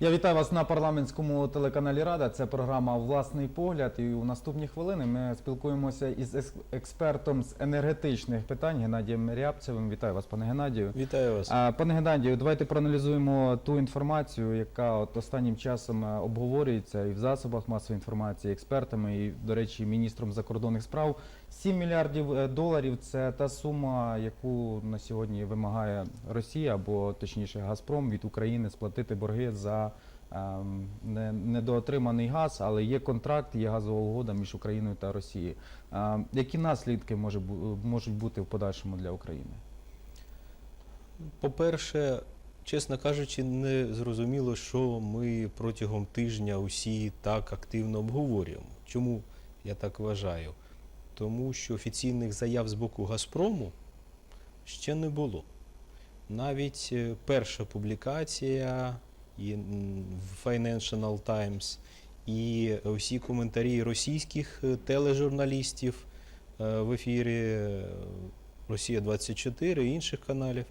Я вітаю вас на парламентському телеканалі Рада. Це програма Власний погляд. І у наступні хвилини ми спілкуємося із експертом з енергетичних питань Геннадієм Рябцевим. Вітаю вас, пане Геннадію. Вітаю вас. Пане Геннадію, давайте проаналізуємо ту інформацію, яка от останнім часом е, обговорюється і в засобах масової інформації, експертами, і, до речі, міністром закордонних справ. 7 мільярдів е, доларів це та сума, яку на сьогодні вимагає Росія, або точніше Газпром від України сплатити борги за недоотриманий газ, але є контракт, є газова угода між Україною та Росією. Ем, Які наслідки можуть бути в подальшому для України? По-перше, чесно кажучи, не зрозуміло, що ми протягом тижня усі так активно обговорюємо. Чому я так вважаю? Тому що офіційних заяв з боку Газпрому ще не було. Навіть е, перша публікація і в Financial Times, і всі коментарі російських е, тележурналістів е, в ефірі е, Росія 24 і інших каналів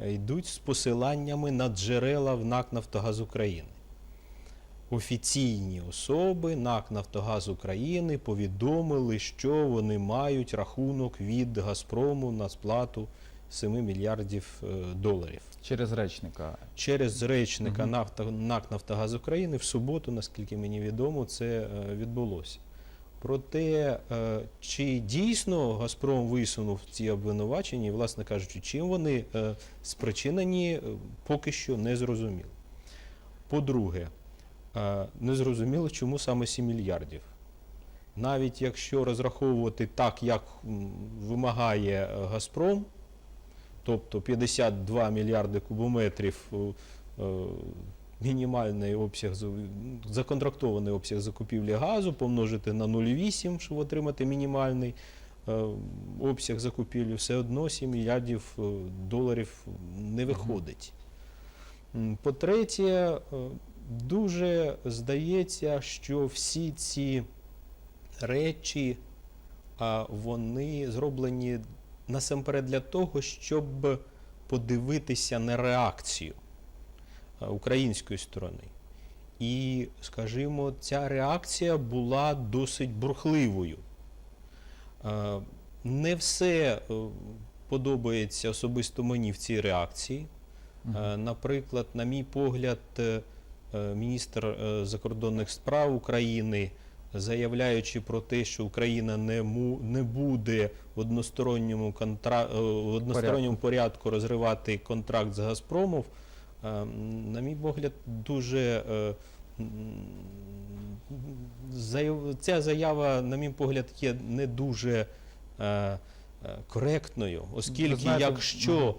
йдуть з посиланнями на джерела в НАК Нафтогаз України. Офіційні особи НАК Нафтогаз України повідомили, що вони мають рахунок від Газпрому на сплату 7 мільярдів е, доларів. Через речника. Через речника Мгм. «Нафта- НАК Нафтогаз України в суботу, наскільки мені відомо, це е, відбулося. Проте, е, чи дійсно Газпром висунув ці обвинувачення, і, власне кажучи, чим вони спричинені, поки що не зрозуміло. По-друге, не зрозуміло, чому саме 7 мільярдів. Навіть якщо розраховувати так, як вимагає Газпром, тобто 52 мільярди кубометрів е, е, мінімальний обсяг за- законтрактований обсяг закупівлі газу, помножити на 0,8, щоб отримати мінімальний е, обсяг закупівлі, все одно 7 мільярдів доларів не виходить. По-третє, дуже здається, що всі ці речі вони зроблені насамперед для того, щоб подивитися на реакцію української сторони. І, скажімо, ця реакція була досить бурхливою. Е, Не все е, подобається особисто мені в цій реакції. Е, Наприклад, на мій погляд, е, е, міністр е, закордонних справ України, заявляючи про те, що Україна не, му, не буде в односторонньому, контра... е, в односторонньому порядку розривати контракт з Газпромом, е, на мій погляд, дуже. е, Ця заява, на мій погляд, є не дуже коректною, оскільки знаєте, якщо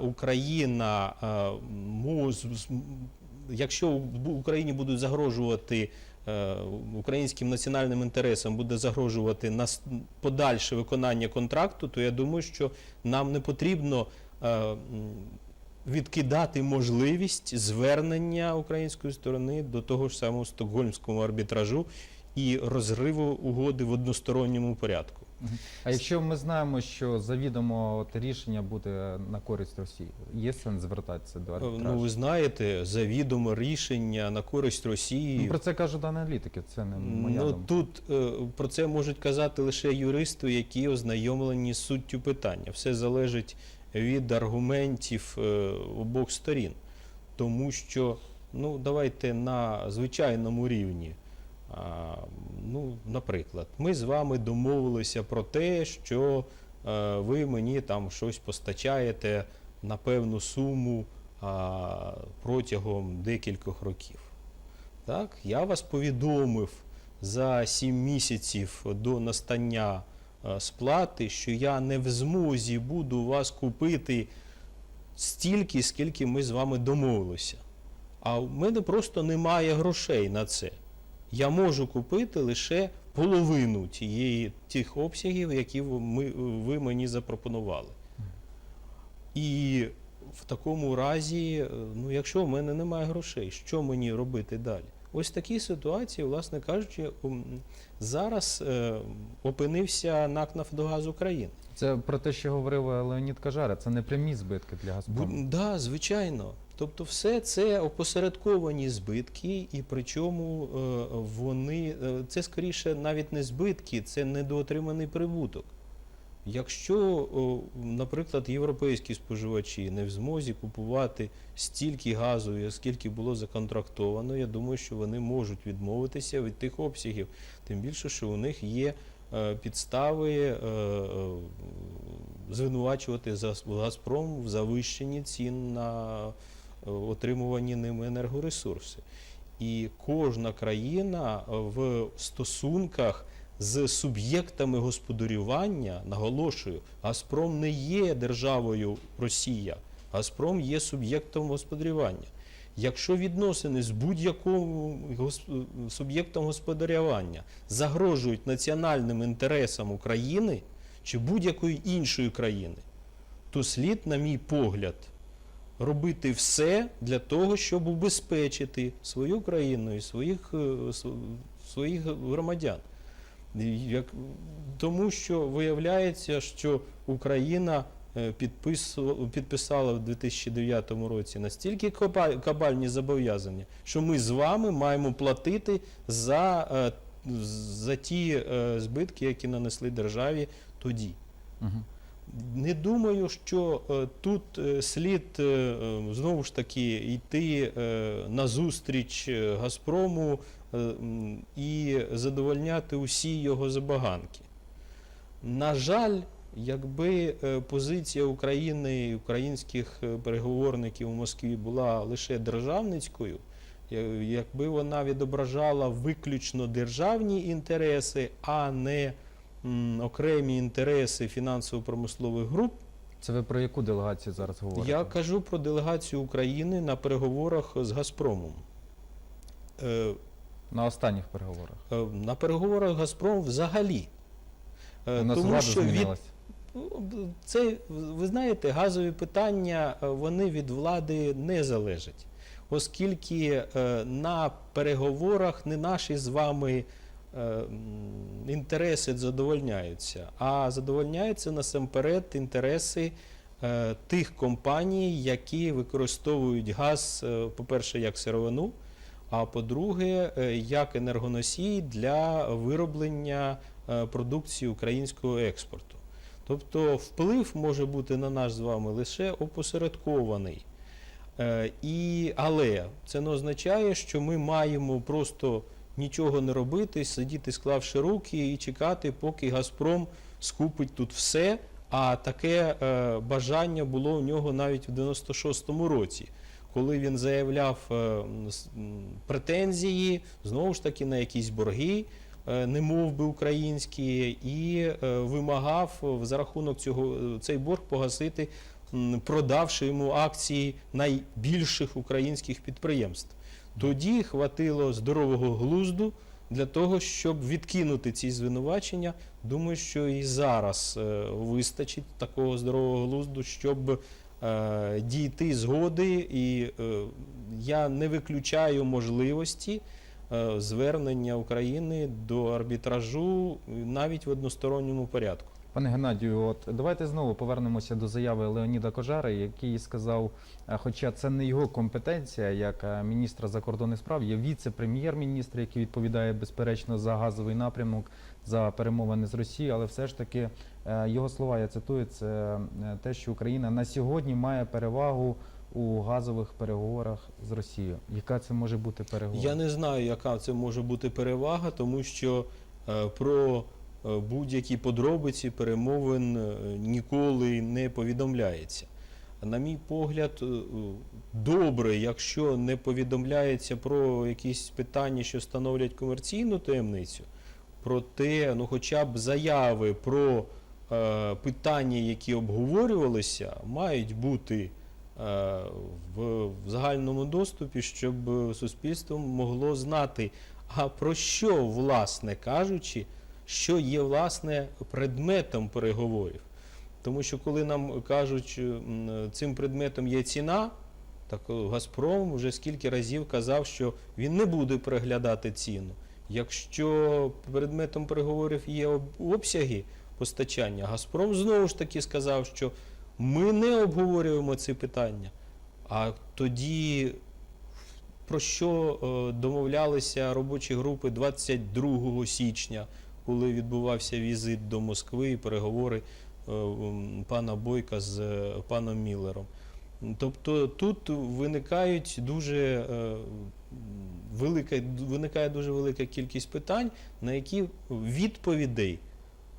Україна якщо в Україні будуть загрожувати українським національним інтересам буде загрожувати нас подальше виконання контракту, то я думаю, що нам не потрібно е, відкидати можливість звернення української сторони до того ж самого стокгольмського арбітражу і розриву угоди в односторонньому порядку. А якщо ми знаємо, що завідомо от рішення буде на користь Росії, є сенс звертатися до арбітражу? Ну, ви знаєте, завідомо рішення на користь Росії. Ну, про це кажуть аналітики, це не моя Ну думка. тут е, про це можуть казати лише юристи, які ознайомлені з суттю питання. Все залежить від аргументів е, обох сторін. Тому що, ну, давайте на звичайному рівні. Ну, наприклад, ми з вами домовилися про те, що е, ви мені там щось постачаєте на певну суму протягом декількох років. Так, я вас повідомив за 7 місяців до настання е, сплати, що я не в змозі буду вас купити стільки, скільки ми з вами домовилися. А в мене просто немає грошей на це. Я можу купити лише половину тієї, тих обсягів, які ви, ми, ви мені запропонували. І в такому разі, е, ну, якщо в мене немає грошей, що мені робити далі? Ось в такій ситуації, власне кажучи, зараз е, опинився НАК Нафтогаз України. Це про те, що говорив Леонід Кажара, це не прямі збитки для Газпрому. Да, звичайно. Тобто, все це опосередковані збитки, і причому е, вони е, це скоріше навіть не збитки, це недоотриманий прибуток. Якщо, наприклад, європейські споживачі не в змозі купувати стільки газу, скільки було законтрактовано, я думаю, що вони можуть відмовитися від тих обсягів. Тим більше, що у них є е, підстави звинувачувати «Зас- Газпром в завищенні цін на отримувані ним енергоресурси. І кожна країна в стосунках з суб'єктами господарювання, наголошую, Газпром не є державою Росія, Газпром є суб'єктом господарювання. Якщо відносини з будь-яким суб'єктом господарювання загрожують національним інтересам України чи будь-якої іншої країни, то слід, на мій погляд, робити все для того, щоб убезпечити свою країну і своїх, е, своїх громадян. Як, тому що виявляється, що Україна е, підпису- підписала в 2009 році настільки каба- кабальні зобов'язання, що ми з вами маємо платити за, е, за ті збитки, які нанесли державі тоді. Мгм. Не думаю, що е, тут е, слід е, е, знову ж таки йти на зустріч е, Газпрому і задовольняти усі його забаганки. На жаль, якби позиція України і українських переговорників у Москві була лише державницькою, якби вона відображала виключно державні інтереси, а не м, окремі інтереси фінансово-промислових груп, Це ви про яку делегацію зараз говорите? я кажу про делегацію України на переговорах з Газпромом. Е, На останніх переговорах. е, На переговорах з Газпромом взагалі. Е, У нас влада що від це, ви знаєте, газові питання е, вони від влади не залежать, оскільки е, на переговорах не наші з вами інтереси задовольняються, а задовольняються насамперед інтереси е, тих компаній, які використовують газ, е, по-перше, як сировину, а по-друге, е, як енергоносій для вироблення продукції українського експорту. Тобто вплив може бути на нас з вами лише опосередкований. І, але це не означає, що ми маємо просто нічого не робити, сидіти, склавши руки і чекати, поки Газпром скупить тут все. А таке е, бажання було у нього навіть в 96-му році, коли він заявляв е, претензії знову ж таки на якісь борги, е, не би українські, і е, вимагав за рахунок цього цей борг погасити, продавши йому акції найбільших українських підприємств. Тоді хватило здорового глузду для того, щоб відкинути ці звинувачення. Думаю, що і зараз е, вистачить такого здорового глузду, щоб е, дійти згоди, і е, я не виключаю можливості е, звернення України до арбітражу навіть в односторонньому порядку. Пане Геннадію, от давайте знову повернемося до заяви Леоніда Кожари, який сказав, е, хоча це не його компетенція як е, міністра закордонних справ, є віце-прем'єр-міністр, який відповідає безперечно за газовий напрямок, за перемовини з Росією, але все ж таки е, його слова, я цитую, це те, що Україна на сьогодні має перевагу у газових переговорах з Росією. Яка це може бути переговор? Я не знаю, яка це може бути перевага, тому що е, про будь-які подробиці перемовин е, ніколи не повідомляється. На мій погляд, е, е, добре, якщо не повідомляється про якісь питання, що становлять комерційну таємницю, проте, ну, хоча б заяви про е, питання, які обговорювалися, мають бути е, в, в загальному доступі, щоб е, суспільство могло знати, а про що, власне кажучи, що є власне предметом переговорів. Тому що коли нам кажуть, цим предметом є ціна, так е, Газпром вже скільки разів казав, що він не буде переглядати ціну. Якщо предметом переговорів є обсяги постачання, Газпром знову ж таки сказав, що ми не обговорюємо ці питання. А тоді про що е, домовлялися робочі групи 22 січня, коли відбувався візит до Москви і переговори е, пана Бойка з е, паном Міллером. Тобто тут виникають дуже е, велика, виникає дуже велика кількість питань, на які відповідей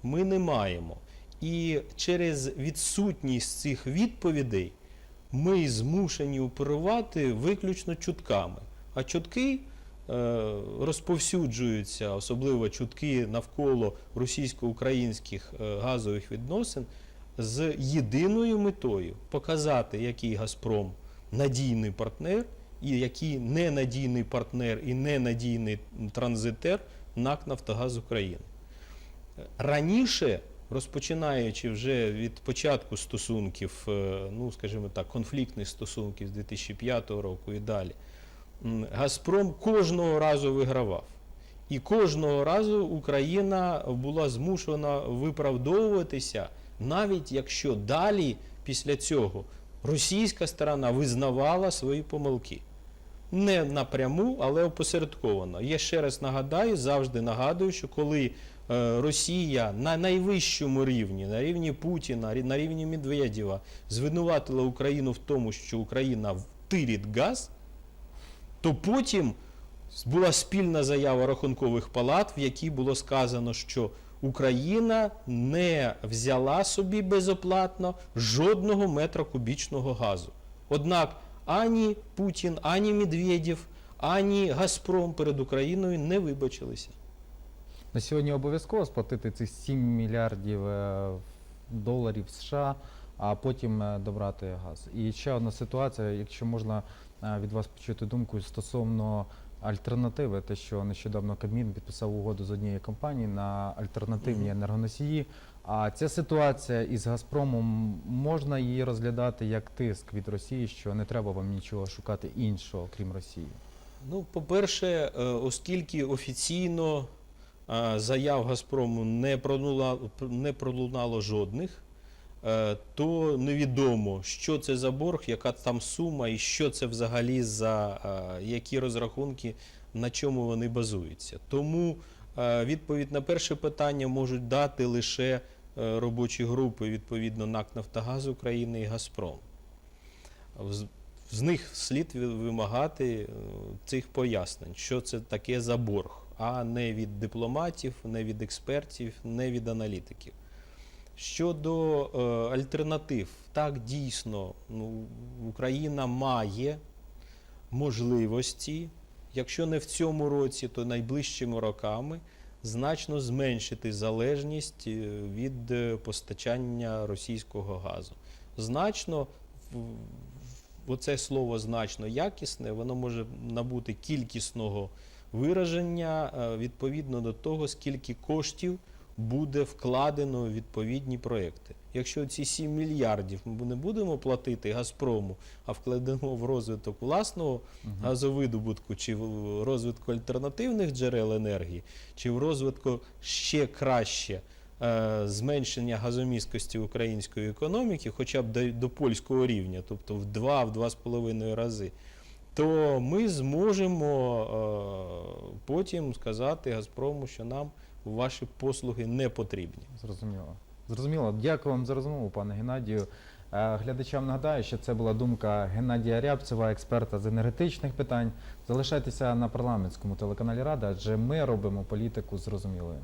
ми не маємо. І через відсутність цих відповідей ми змушені оперувати виключно чутками. А чутки розповсюджуються, особливо чутки навколо російсько-українських е, газових відносин, з єдиною метою показати, який Газпром надійний партнер, і який ненадійний партнер і ненадійний транзитер НАК Нафтогаз України. Раніше, розпочинаючи вже від початку стосунків, е, ну скажімо так, конфліктних стосунків з 2005 року і далі, Газпром кожного разу вигравав. І кожного разу Україна була змушена виправдовуватися, навіть якщо далі після цього російська сторона визнавала свої помилки. Не напряму, але опосередковано. Я ще раз нагадаю, завжди нагадую, що коли е, Росія на найвищому рівні, на рівні Путіна, на рівні Медведєва, звинуватила Україну в тому, що Україна втирить газ, то потім була спільна заява рахункових палат, в якій було сказано, що Україна не взяла собі безоплатно жодного метра кубічного газу. Однак ані Путін, ані Медведєв, ані Газпром перед Україною не вибачилися. На сьогодні обов'язково сплатити цих 7 мільярдів е, доларів США, а потім е, добрати газ. І ще одна ситуація, якщо можна від вас почути думку стосовно альтернативи, те, що нещодавно Кабмін підписав угоду з однією компанією на альтернативні енергоносії. А ця ситуація із Газпромом можна її розглядати як тиск від Росії, що не треба вам нічого шукати іншого, крім Росії. Ну, по-перше, е, оскільки офіційно е, заяв Газпрому не пролунало, не пролунало жодних, е, то невідомо, що це за борг, яка там сума і що це взагалі за е, які розрахунки, на чому вони базуються. Тому е, відповідь на перше питання можуть дати лише е, робочі групи, відповідно НАК Нафтогаз України і Газпром. З- них слід вимагати е, цих пояснень, що це таке за борг, а не від дипломатів, не від експертів, не від аналітиків. Щодо е, альтернатив, так дійсно ну, Україна має можливості, якщо не в цьому році, то найближчими роками значно зменшити залежність е, від е, постачання російського газу. Значно оце слово значно якісне, воно може набути кількісного вираження е, відповідно до того, скільки коштів буде вкладено в відповідні проекти. Якщо ці 7 мільярдів ми не будемо платити Газпрому, а вкладемо в розвиток власного газовидобутку чи в розвитку альтернативних джерел енергії, чи в розвитку ще краще е, зменшення газомісткості української економіки, хоча б до, до польського рівня, тобто в 2-2,5 рази, то ми зможемо е, потім сказати Газпрому, що нам ваші послуги не потрібні. Зрозуміло. Зрозуміло. Дякую вам за розмову, пане Геннадію. Е, Глядачам нагадаю, що це була думка Геннадія Рябцева, експерта з енергетичних питань. Залишайтеся на парламентському телеканалі Рада, адже ми робимо політику зрозумілою.